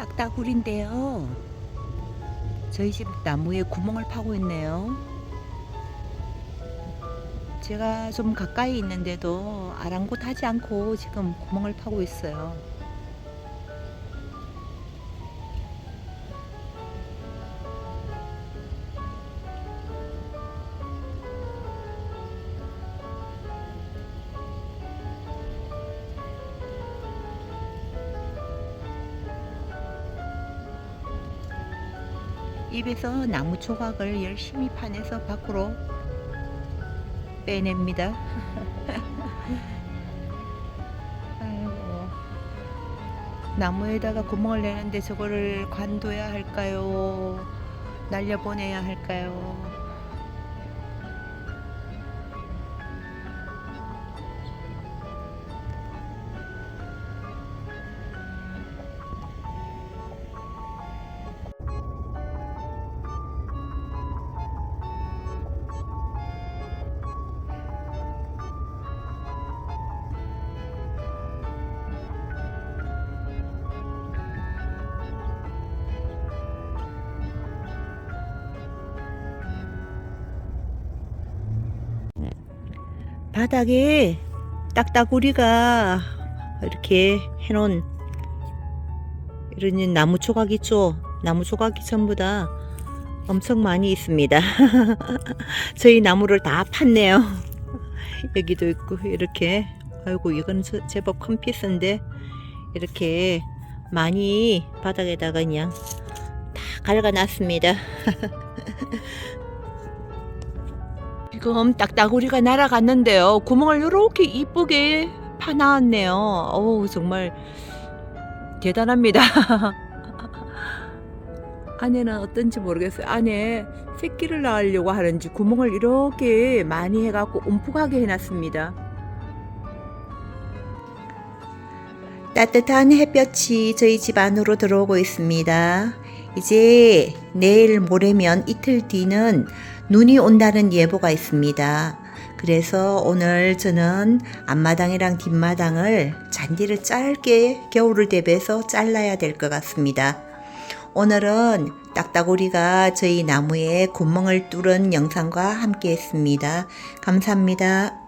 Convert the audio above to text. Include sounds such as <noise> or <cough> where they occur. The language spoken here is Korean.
딱따구리인데요. 저희 집 나무에 구멍을 파고 있네요. 제가 좀 가까이 있는데도 아랑곳하지 않고 지금 구멍을 파고 있어요. 입에서 나무 조각을 열심히 파내서 밖으로 빼냅니다. <laughs> 아이고. 나무에다가 구멍을 내는데 저거를 관둬야 할까요? 날려보내야 할까요? 바닥에 딱따구리가 이렇게 해놓은 이런 나무 조각 있죠? 나무 조각이 전부 다 엄청 많이 있습니다. <laughs> 저희 나무를 다 팠네요. <laughs> 여기도 있고 이렇게 아이고 이건 저- 제법 큰 피스인데 이렇게 많이 바닥에다가 그냥 다 갈가놨습니다. <laughs> 지금 딱따구리가 날아갔는데요. 구멍을 이렇게 이쁘게 파나왔네요. 어우, 정말 대단합니다. <laughs> 안에는 어떤지 모르겠어요. 안에 새끼를 낳으려고 하는지 구멍을 이렇게 많이 해갖고 움푹하게 해놨습니다. 따뜻한 햇볕이 저희 집 안으로 들어오고 있습니다. 이제 내일 모레면 이틀 뒤는 눈이 온다는 예보가 있습니다. 그래서 오늘 저는 앞마당이랑 뒷마당을 잔디를 짧게 겨울을 대비해서 잘라야 될 것 같습니다. 오늘은 딱따구리가 저희 나무에 구멍을 뚫은 영상과 함께 했습니다. 감사합니다.